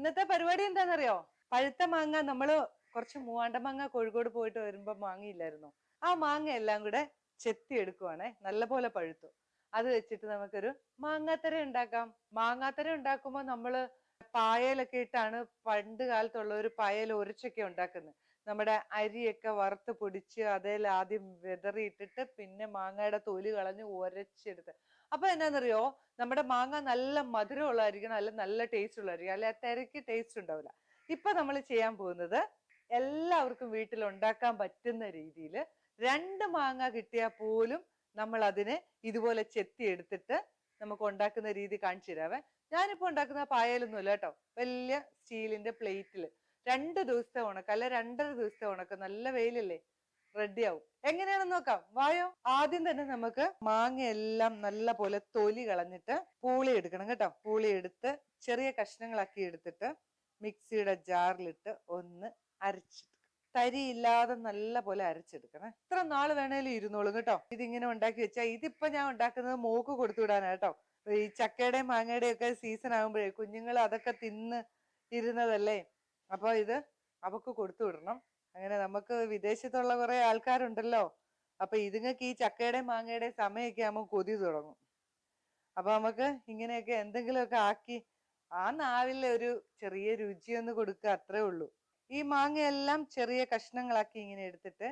ഇന്നത്തെ പരിപാടി എന്താണെന്നറിയോ പഴുത്ത മാങ്ങ നമ്മൾ കുറച്ച് മൂവാണ്ട മാങ്ങ കോഴിക്കോട് പോയിട്ട് വരുമ്പോ മാങ്ങയില്ലായിരുന്നു ആ മാങ്ങ എല്ലാം കൂടെ ചെത്തി എടുക്കുവാണേ നല്ലപോലെ പഴുത്തു. അത് വെച്ചിട്ട് നമുക്കൊരു മാങ്ങാത്തര ഉണ്ടാക്കാം. മാങ്ങാത്തര ഉണ്ടാക്കുമ്പോൾ നമ്മൾ പായലൊക്കെ ഇട്ടാണ് പണ്ട് കാലത്തുള്ള ഒരു പായൽ ഉരച്ചൊക്കെ ഉണ്ടാക്കുന്നത് നമ്മുടെ അരിയൊക്കെ വറുത്ത് പൊടിച്ച് അതിൽ ആദ്യം വിതറിയിട്ടിട്ട് പിന്നെ മാങ്ങയുടെ തൊലി കളഞ്ഞ് ഉരച്ചെടുത്ത് അപ്പൊ എന്നാന്നറിയോ? നമ്മുടെ മാങ്ങ നല്ല മധുരം ഉള്ളതായിരിക്കണം അല്ല നല്ല ടേസ്റ്റ് ഉള്ളതായിരിക്കണം അല്ലെ തിരക്ക് ടേസ്റ്റ് ഉണ്ടാവില്ല. ഇപ്പൊ നമ്മൾ ചെയ്യാൻ പോകുന്നത് എല്ലാവർക്കും വീട്ടിൽ ഉണ്ടാക്കാൻ പറ്റുന്ന രീതിയിൽ രണ്ട് മാങ്ങ കിട്ടിയാൽ പോലും നമ്മൾ അതിനെ ഇതുപോലെ ചെത്തി എടുത്തിട്ട് നമുക്ക് ഉണ്ടാക്കുന്ന രീതി കാണിച്ചു തരാവേ. ഞാനിപ്പോ ഉണ്ടാക്കുന്ന പായലൊന്നുമില്ല കേട്ടോ. വലിയ സ്റ്റീലിന്റെ പ്ലേറ്റിൽ. രണ്ട് ദിവസത്തെ ഉണക്കം അല്ലെ രണ്ടര ദിവസത്തെ ഉണക്കം. നല്ല വെയിലല്ലേ? റെഡി ആവും എങ്ങനെയാണെന്ന് നോക്കാം. വായോ. ആദ്യം തന്നെ നമുക്ക് മാങ്ങയെല്ലാം നല്ല പോലെ തൊലി കളഞ്ഞിട്ട് പൂളി എടുക്കണം കേട്ടോ. പൂളി എടുത്ത് ചെറിയ കഷ്ണങ്ങളാക്കി എടുത്തിട്ട് മിക്സിയുടെ ജാറിലിട്ട് ഒന്ന് അരച്ചെടുക്കണം തരി ഇല്ലാതെ നല്ല പോലെ അരച്ചെടുക്കണേ. എത്ര നാൾ വേണേലും ഇരുന്നോളും കേട്ടോ. ഇതിങ്ങനെ ഉണ്ടാക്കി വെച്ചാൽ ഇതിപ്പോ ഞാൻ ഉണ്ടാക്കുന്നത് മോക്ക് കൊടുത്തു വിടാനാ കേട്ടോ. ഈ ചക്കയുടെയും മാങ്ങയുടെയും ഒക്കെ സീസൺ ആകുമ്പോഴേ കുഞ്ഞുങ്ങൾ അതൊക്കെ തിന്ന് ഇരുന്നതല്ലേ? അപ്പൊ ഇത് അവക്ക് കൊടുത്തു വിടണം. അങ്ങനെ നമുക്ക് വിദേശത്തുള്ള കുറെ ആൾക്കാരുണ്ടല്ലോ. അപ്പൊ ഇതുങ്ങൾക്ക് ഈ ചക്കയുടെയും മാങ്ങയുടെയും സമയമൊക്കെ ആകുമ്പോൾ കൊതി തുടങ്ങും. അപ്പൊ നമുക്ക് ഇങ്ങനെയൊക്കെ എന്തെങ്കിലുമൊക്കെ ആക്കി ആ നാവിലെ ഒരു ചെറിയ രുചിയൊന്ന് കൊടുക്കുക അത്രേ ഉള്ളൂ. ഈ മാങ്ങയെല്ലാം ചെറിയ കഷ്ണങ്ങളാക്കി ഇങ്ങനെ എടുത്തിട്ട്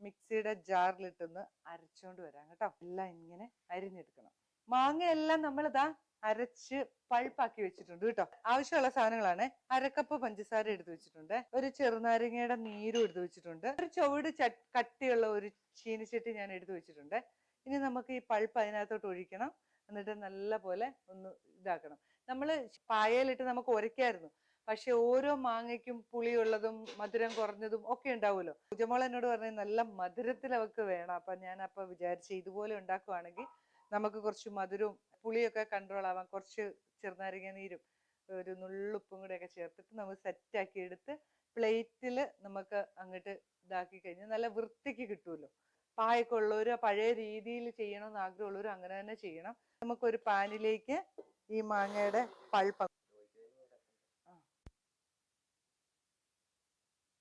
മിക്സിയുടെ ജാറിലിട്ടൊന്ന് അരച്ചോണ്ട് വരാം കേട്ടോ. എല്ലാം ഇങ്ങനെ അരിഞ്ഞെടുക്കണം. മാങ്ങയെല്ലാം ഇതാ അരച്ച് പൾപ്പാക്കി വെച്ചിട്ടുണ്ട് കേട്ടോ. ആവശ്യമുള്ള സാധനങ്ങളാണ്. അരക്കപ്പ് പഞ്ചസാര എടുത്തു വെച്ചിട്ടുണ്ട്. ഒരു ചെറുനാരങ്ങയുടെ നീരും എടുത്തു വെച്ചിട്ടുണ്ട്. ഒരു ചുവട് കട്ടിയുള്ള ഒരു ചീനിച്ചട്ടി ഞാൻ എടുത്തു വെച്ചിട്ടുണ്ട്. ഇനി നമുക്ക് ഈ പൾപ്പ് അതിനകത്തോട്ട് ഒഴിക്കണം. എന്നിട്ട് നല്ല പോലെ ഒന്ന് ഇതാക്കണം. നമ്മൾ പായയിലിട്ട് നമുക്ക് ഉരയ്ക്കായിരുന്നു പക്ഷെ ഓരോ മാങ്ങയ്ക്കും പുളിയുള്ളതും മധുരം കുറഞ്ഞതും ഒക്കെ ഉണ്ടാവുമല്ലോ. പൂജമോൾ എന്നോട് പറഞ്ഞത് നല്ല മധുരത്തിൽ അവക്ക് വേണം. അപ്പൊ ഞാൻ അപ്പൊ വിചാരിച്ച് ഇതുപോലെ ഉണ്ടാക്കുവാണെങ്കിൽ നമുക്ക് കുറച്ച് മധുരവും പുളിയൊക്കെ കൺട്രോൾ ആവാൻ കുറച്ച് ചെറുനാരങ്ങ നീരും ഒരു നുള്ളുപ്പും ഒക്കെ ചേർത്തിട്ട് നമുക്ക് സെറ്റ് ആക്കി എടുത്ത് പ്ലേറ്റിൽ നമുക്ക് അങ്ങോട്ട് ഇതാക്കി കഴിഞ്ഞാൽ നല്ല വൃത്തിക്ക് കിട്ടുമല്ലോ. പായൊക്കെ ഉള്ളവർ പഴയ രീതിയിൽ ചെയ്യണമെന്ന് ആഗ്രഹമുള്ളവർ അങ്ങനെ തന്നെ ചെയ്യണം. നമുക്കൊരു പാനിലേക്ക് ഈ മാങ്ങയുടെ പൾപ്പ്.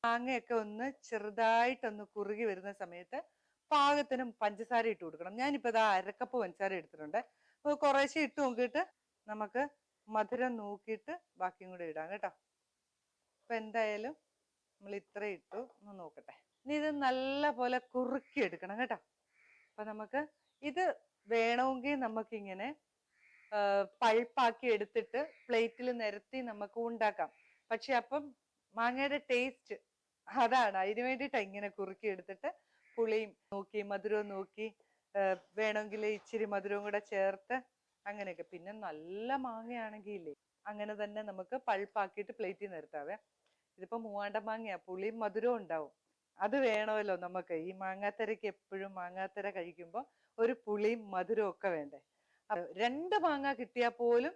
മാങ്ങയൊക്കെ ഒന്ന് ചെറുതായിട്ടൊന്ന് കുറുകി വരുന്ന സമയത്ത് പാകത്തിനും പഞ്ചസാര ഇട്ട് കൊടുക്കണം. ഞാനിപ്പോ ഇതാ അരക്കപ്പ് പഞ്ചസാര എടുത്തിട്ടുണ്ട്. അപ്പോൾ കുറേശ്ശെ ഇട്ട് നോക്കിയിട്ട് നമുക്ക് മധുരം നോക്കിയിട്ട് ബാക്കിയും കൂടെ ഇടാം കേട്ടോ. അപ്പൊ എന്തായാലും നമ്മൾ ഇത്ര ഇട്ടു. ഒന്ന് നോക്കട്ടെ. ഇനി ഇത് നല്ല പോലെ കുറുക്കി എടുക്കണം കേട്ടോ. അപ്പൊ നമുക്ക് ഇത് വേണമെങ്കിൽ നമുക്കിങ്ങനെ പൾപ്പാക്കി എടുത്തിട്ട് പ്ലേറ്റിൽ നിരത്തി നമുക്ക് ഉണ്ടാക്കാം. പക്ഷെ അപ്പം മാങ്ങയുടെ ടേസ്റ്റ് അതാണ്. അതിനു വേണ്ടിയിട്ടാണ് ഇങ്ങനെ കുറുക്കി എടുത്തിട്ട് പുളിയും നോക്കി മധുരവും നോക്കി വേണമെങ്കിൽ ഇച്ചിരി മധുരവും കൂടെ ചേർത്ത് അങ്ങനെയൊക്കെ. പിന്നെ നല്ല മാങ്ങയാണെങ്കിൽ ഇല്ലേ അങ്ങനെ തന്നെ നമുക്ക് പൾപ്പാക്കിയിട്ട് പ്ലേറ്റിൽ നിരത്താവേ ഇതിപ്പോ മൂവാണ്ട മാങ്ങയാ പുളിയും മധുരവും ഉണ്ടാവും. അത് വേണമല്ലോ നമുക്ക്. ഈ മാങ്ങാത്തരയ്ക്ക് എപ്പോഴും മാങ്ങാത്തര കഴിക്കുമ്പോൾ ഒരു പുളിയും മധുരവും ഒക്കെ വേണ്ടേ. രണ്ട് മാങ്ങ കിട്ടിയാൽ പോലും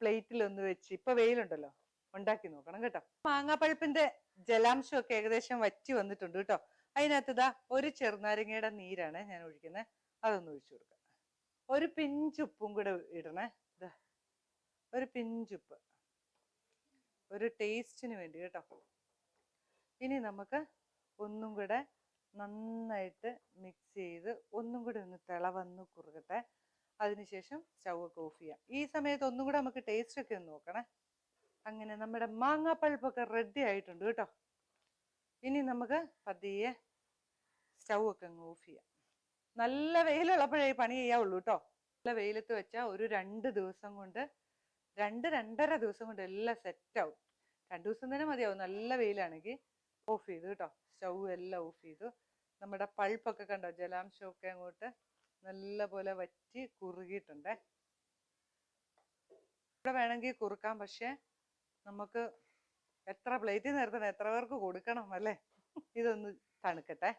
പ്ലേറ്റിൽ ഒന്ന് വെച്ച് ഇപ്പൊ വെയിലുണ്ടല്ലോ ഉണ്ടാക്കി നോക്കണം കേട്ടോ. മാങ്ങാപ്പഴുപ്പിന്റെ ജലാംശം ഒക്കെ ഏകദേശം വറ്റി വന്നിട്ടുണ്ട് കേട്ടോ. അതിനകത്ത് ഒരു ചെറുനാരങ്ങയുടെ നീരാണ് ഞാൻ ഒഴിക്കുന്നത് അതൊന്ന് ഒഴിച്ചു കൊടുക്കാം. ഒരു പിഞ്ചുപ്പും കൂടെ ഇടണേ. ഇതാ ഒരു പിഞ്ചുപ്പ് ഒരു ടേസ്റ്റിന് വേണ്ടി കേട്ടോ. ഇനി നമുക്ക് ഒന്നും കൂടെ നന്നായിട്ട് മിക്സ് ചെയ്ത് ഒന്നും കൂടെ ഒന്ന് തിളവന്ന് കുറുകട്ടെ അതിനുശേഷം സ്റ്റൗ ഓഫ് ചെയ്യാം. ഈ സമയത്ത് ഒന്നും കൂടെ നമുക്ക് ടേസ്റ്റ് ഒക്കെ ഒന്ന് നോക്കണേ. അങ്ങനെ നമ്മുടെ മാങ്ങാപ്പഴുപ്പൊക്കെ റെഡി ആയിട്ടുണ്ട് കേട്ടോ. ഇനി നമുക്ക് പതിയെ സ്റ്റൗ ഒക്കെ അങ്ങ് ഓഫ് ചെയ്യാം. നല്ല വെയിലുള്ളപ്പോഴേ പണി ചെയ്യാവുള്ളൂ കേട്ടോ നല്ല വെയിലത്ത് വെച്ചാൽ ഒരു രണ്ട് ദിവസം കൊണ്ട് രണ്ട് രണ്ടര ദിവസം കൊണ്ട് എല്ലാം സെറ്റ് ആവും. രണ്ടു ദിവസം തന്നെ മതിയാവും. നല്ല വെയിലാണെങ്കിൽ ഓഫ് ചെയ്തു കേട്ടോ സ്റ്റൗ എല്ലാം ഓഫ് ചെയ്തു. നമ്മുടെ പൾപ്പൊക്കെ കണ്ടോ? ജലാംശമൊക്കെ അങ്ങോട്ട് നല്ല പോലെ വറ്റി കുറുകിയിട്ടുണ്ടേ. ഇവിടെ വേണമെങ്കിൽ കുറുക്കാം. പക്ഷേ നമുക്ക് എത്ര പ്ലേറ്റിൽ നിർത്തണം എത്ര പേർക്ക് കൊടുക്കണം അല്ലേ? ഇതൊന്ന് തണുക്കട്ടെ.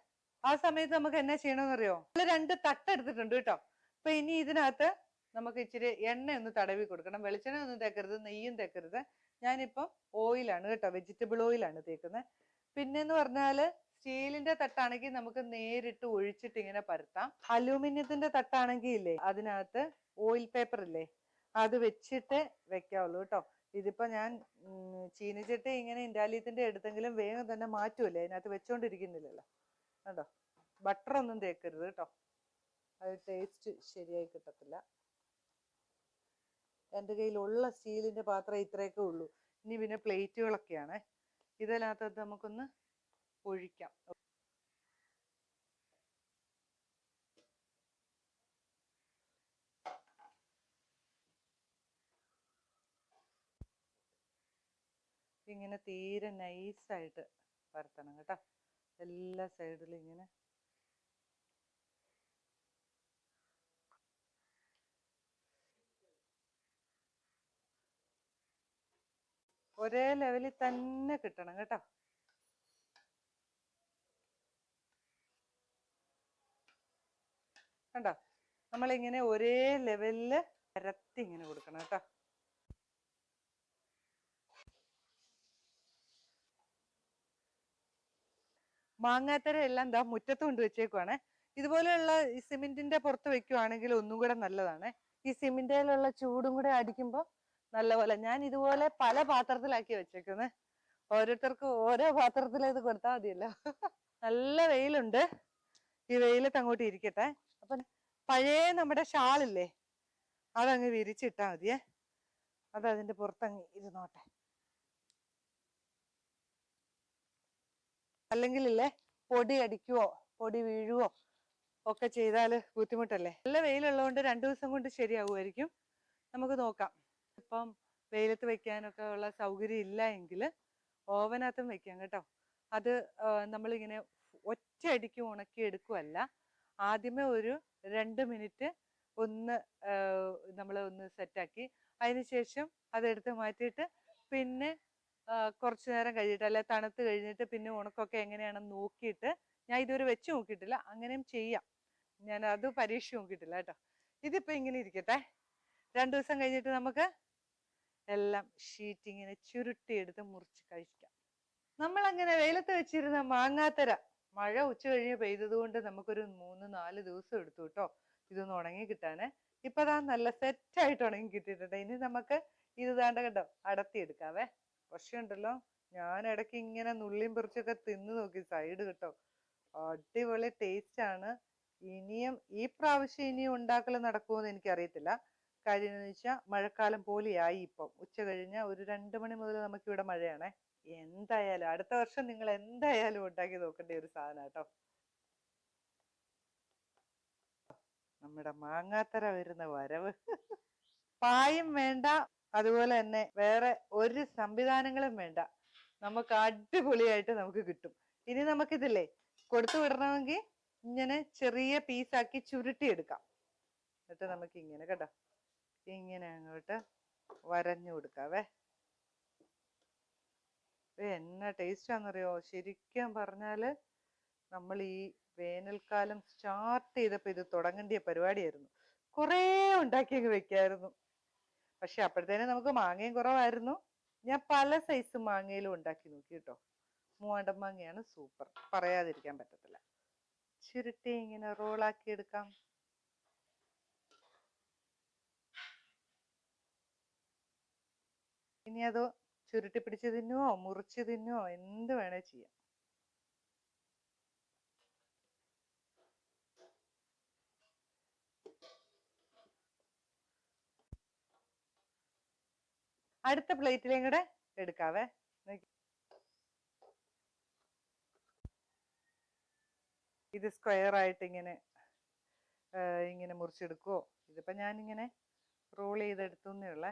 ആ സമയത്ത് നമുക്ക് എന്നാ ചെയ്യണമെന്നറിയോ നമ്മൾ രണ്ട് തട്ട് എടുത്തിട്ടുണ്ട് കേട്ടോ. അപ്പൊ ഇനി ഇതിനകത്ത് നമുക്ക് ഇച്ചിരി എണ്ണ ഒന്ന് തടവി കൊടുക്കണം. വെളിച്ചെണ്ണ ഒന്നും തേക്കരുത് നെയ്യും തേക്കരുത്. ഞാനിപ്പം ഓയിലാണ് കേട്ടോ വെജിറ്റബിൾ ഓയിലാണ് തേക്കുന്നത്. പിന്നെന്ന് പറഞ്ഞാൽ സ്റ്റീലിന്റെ തട്ടാണെങ്കിൽ നമുക്ക് നേരിട്ട് ഒഴിച്ചിട്ട് ഇങ്ങനെ പരത്താം. അലൂമിനിയത്തിന്റെ തട്ടാണെങ്കിൽ ഇല്ലേ അതിനകത്ത് ഓയിൽ പേപ്പർ ഇല്ലേ അത് വെച്ചിട്ട് വെക്കാവുള്ളൂ കേട്ടോ. ഇതിപ്പോ ഞാൻ ചീനിച്ചട്ടി ഇങ്ങനെ ഇൻഡാലിയത്തിന്റെ എടുത്തെങ്കിലും വേഗം തന്നെ മാറ്റുമല്ലേ അതിനകത്ത് വെച്ചോണ്ടിരിക്കുന്നില്ലല്ലോ. കണ്ടോ? ബട്ടർ ഒന്നും തേക്കരുത് കേട്ടോ. അത് ടേസ്റ്റ് ശരിയായി കിട്ടത്തില്ല. എന്റെ കയ്യിലുള്ള സ്റ്റീലിന്റെ പാത്രം ഇത്രയൊക്കെ ഉള്ളൂ. ഇനി പിന്നെ പ്ലേറ്റുകളൊക്കെയാണ്. ഇതിനകത്ത് നമുക്കൊന്ന് ഒഴിക്കാം. ഇങ്ങനെ തീരെ നൈസായിട്ട് പരത്തണം കേട്ടോ. എല്ലാ സൈഡിലും ഇങ്ങനെ. ഒരേ ലെവലിൽ തന്നെ കിട്ടണം കേട്ടോ. കണ്ടോ? നമ്മളിങ്ങനെ ഒരേ ലെവലിൽ പരത്തി ഇങ്ങനെ കൊടുക്കണം കേട്ടോ. മാങ്ങാത്തര എല്ലാം ദാ മുറ്റത്ത് കൊണ്ട് വെച്ചേക്കുവാണ്. ഇതുപോലെയുള്ള ഈ സിമെന്റിന്റെ പുറത്ത് വെക്കുവാണെങ്കിൽ ഒന്നും കൂടെ നല്ലതാണ്. ഈ സിമെന്റിലുള്ള ചൂടും കൂടെ അടിക്കുമ്പോൾ നല്ലപോലെ ഞാൻ ഇതുപോലെ പല പാത്രത്തിലാക്കി വെച്ചേക്കുന്നത് ഓരോരുത്തർക്കും ഓരോ പാത്രത്തിൽ ഇത് കൊടുത്താൽ മതിയല്ലോ. നല്ല വെയിലുണ്ട്. ഈ വെയിലത്ത് അങ്ങോട്ട് ഇരിക്കട്ടെ. അപ്പൊ പഴയ നമ്മുടെ ഷാളില്ലേ അതങ്ങ് വിരിച്ചിട്ടാ മതിയേ. അത് അതിന്റെ പുറത്തങ്ങ് ഇരുന്നോട്ടെ. അല്ലെങ്കിലില്ലേ പൊടി അടിക്കുവോ പൊടി വീഴുവോ ഒക്കെ ചെയ്താൽ ബുദ്ധിമുട്ടല്ലേ? നല്ല വെയിലുള്ളതുകൊണ്ട് രണ്ടു ദിവസം കൊണ്ട് ശരിയാവുമായിരിക്കും. നമുക്ക് നോക്കാം. ഇപ്പം വെയിലത്ത് വെക്കാനൊക്കെ ഉള്ള സൗകര്യം ഇല്ല എങ്കിൽ ഓവനകത്തും വെക്കാം കേട്ടോ. അത് നമ്മളിങ്ങനെ ഒറ്റയടിക്ക് ഉണക്കി എടുക്കുവല്ല. ആദ്യമേ ഒരു രണ്ട് മിനിറ്റ് ഒന്ന് നമ്മൾ ഒന്ന് സെറ്റാക്കി. അതിനുശേഷം അതെടുത്ത് മാറ്റിയിട്ട് പിന്നെ കുറച്ച് നേരം കഴിഞ്ഞിട്ട് അല്ലെ തണുത്ത് കഴിഞ്ഞിട്ട് പിന്നെ ഉണക്കൊക്കെ എങ്ങനെയാണെന്ന് നോക്കിയിട്ട് ഞാൻ ഇതുവരെ വെച്ച് നോക്കിയിട്ടില്ല. അങ്ങനെയും ചെയ്യാം. ഞാൻ അത് പരീക്ഷ നോക്കിയിട്ടില്ല കേട്ടോ. ഇതിപ്പോ ഇങ്ങനെ ഇരിക്കട്ടെ. രണ്ടു ദിവസം കഴിഞ്ഞിട്ട് നമുക്ക് എല്ലാം ഷീറ്റ് ഇങ്ങനെ ചുരുട്ടിയെടുത്ത് മുറിച്ച് കഴിക്കാം. നമ്മൾ അങ്ങനെ വെയിലത്ത് വെച്ചിരുന്ന മാങ്ങാത്തര മഴ ഉച്ച കഴിഞ്ഞ് പെയ്തത് കൊണ്ട് നമുക്കൊരു മൂന്ന് നാല് ദിവസം എടുത്തു കേട്ടോ ഇതൊന്ന് ഉണങ്ങി കിട്ടാന്. ഇപ്പൊ ദാ നല്ല സെറ്റ് ആയിട്ട് ഉണങ്ങി കിട്ടിയിട്ടുണ്ട്. ഇനി നമുക്ക് ഇത് താണ്ട കണ്ടോ അടത്തിയെടുക്കാവേ പക്ഷെ ഉണ്ടല്ലോ ഞാൻ ഇടയ്ക്ക് ഇങ്ങനെ നുള്ളിയും പറിച്ചൊക്കെ തിന്ന് നോക്കി സൈഡ് കേട്ടോ. അടിപൊളി ടേസ്റ്റ് ആണ്. ഇനിയും ഈ പ്രാവശ്യം ഇനിയും ഉണ്ടാക്കൽ നടക്കുമെന്ന് എനിക്കറിയത്തില്ല. കാര്യം എന്ന് വെച്ചാൽ മഴക്കാലം പോലെയായി ഇപ്പം. ഉച്ച കഴിഞ്ഞ ഒരു രണ്ട് മണി മുതൽ നമുക്ക് ഇവിടെ മഴയാണേ. എന്തായാലും അടുത്ത വർഷം നിങ്ങൾ എന്തായാലും ഉണ്ടാക്കി നോക്കേണ്ട ഒരു സാധനം കേട്ടോ നമ്മുടെ മാങ്ങാത്തര വരുന്ന വരവ്. പായും വേണ്ട. അതുപോലെ തന്നെ വേറെ ഒരു സംവിധാനങ്ങളും വേണ്ട. നമുക്ക് അടിപൊളിയായിട്ട് നമുക്ക് കിട്ടും. ഇനി നമുക്കിതില്ലേ? കൊടുത്തു വിടണമെങ്കിൽ ഇങ്ങനെ ചെറിയ പീസാക്കി ചുരുട്ടിയെടുക്കാം. എന്നിട്ട് നമുക്ക് ഇങ്ങനെ കേട്ടോ. ഇങ്ങനെ അങ്ങോട്ട് വരഞ്ഞു കൊടുക്കാവേ എന്നാ ടേസ്റ്റ് ആണെന്നറിയോ? ശരിക്കും പറഞ്ഞാൽ നമ്മൾ ഈ വേനൽക്കാലം സ്റ്റാർട്ട് ചെയ്തപ്പോൾ ഇത് തുടങ്ങേണ്ട പരിപാടിയായിരുന്നു. കുറേ ഉണ്ടാക്കി വെക്കായിരുന്നു. പക്ഷെ അപ്പോഴത്തേനും നമുക്ക് മാങ്ങയും കുറവായിരുന്നു. ഞാൻ പല സൈസ് മാങ്ങയിലും ഉണ്ടാക്കി നോക്കി കേട്ടോ മൂവാണ്ടൻ മാങ്ങയാണ് സൂപ്പർ പറയാതിരിക്കാൻ പറ്റത്തില്ല. ചുരുട്ടി ഇങ്ങനെ റോളാക്കി എടുക്കാം. ഇനി അത് ചുരുട്ടി പിടിച്ച് തിന്നുവോ മുറിച്ച് തിന്നുവോ എന്ത് വേണേ ചെയ്യാം. അടുത്ത പ്ലേറ്റിലേയും കൂടെ എടുക്കാവേ. ഇത് സ്ക്വയർ ആയിട്ട് ഇങ്ങനെ ഇങ്ങനെ മുറിച്ചെടുക്കുവോ? ഇതിപ്പോ ഞാനിങ്ങനെ റോൾ ചെയ്തെടുത്തുന്നേ ഉള്ളേ.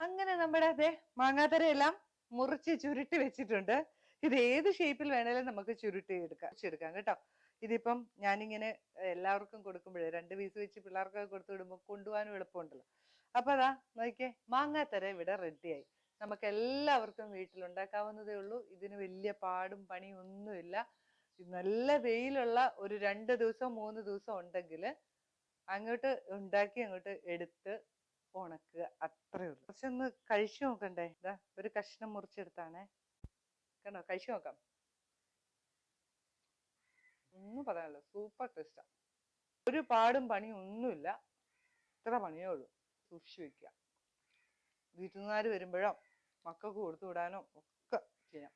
അങ്ങനെ നമ്മുടെ അതെ മാങ്ങാത്തര എല്ലാം മുറിച്ച് ചുരുട്ടി വെച്ചിട്ടുണ്ട്. ഇത് ഏത് ഷേപ്പിൽ വേണേലും നമുക്ക് ചുരുട്ടി എടുക്കാം. എടുക്കാം കേട്ടോ. ഇതിപ്പം ഞാനിങ്ങനെ എല്ലാവർക്കും കൊടുക്കുമ്പോഴേ രണ്ട് പീസ് വെച്ച് പിള്ളേർക്കൊക്കെ കൊടുത്തു വിടുമ്പോൾ കൊണ്ടുപോകാനും എളുപ്പമുണ്ടല്ലോ. അപ്പൊ അതാ നോക്കിയേ മാങ്ങാത്തര ഇവിടെ റെഡിയായി നമുക്ക് എല്ലാവർക്കും വീട്ടിലുണ്ടാക്കാവുന്നതേ ഉള്ളൂ. ഇതിന് വലിയ പാടും പണിയും ഒന്നുമില്ല. നല്ല വെയിലുള്ള ഒരു രണ്ട് ദിവസം മൂന്ന് ദിവസം ഉണ്ടെങ്കിൽ അങ്ങോട്ട് ഉണ്ടാക്കി അങ്ങോട്ട് എടുത്ത് ഉണക്കുക. അത്രേ ഉള്ളൂ. കുറച്ചൊന്ന് കഴിച്ചു നോക്കണ്ടേ? ഇതാ ഒരു കഷ്ണം മുറിച്ചെടുത്താണേ. കണ്ടോ? കഴിച്ചു നോക്കാം. ഒന്നും പറയാനല്ലോ. സൂപ്പർ ടേസ്റ്റാ ഒരു പാടും പണിയും ഒന്നുമില്ല. ഇത്ര പണിയേ ഉള്ളൂ. സൂക്ഷിച്ചു വെക്കുക. വീട്ടുകാർ വരുമ്പോഴോ മക്കൾക്ക് കൊടുത്തു വിടാനോ ഒക്കെ ചെയ്യാം.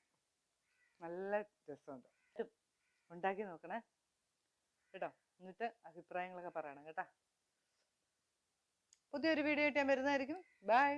നല്ല രസമുണ്ട്. ഉണ്ടാക്കി നോക്കണേ. കേട്ടോ? എന്നിട്ട് അഭിപ്രായങ്ങളൊക്കെ പറയണം കേട്ടാ. പുതിയൊരു വീഡിയോ ആയിട്ട് ഞാൻ വരുന്നതായിരിക്കും. ബൈ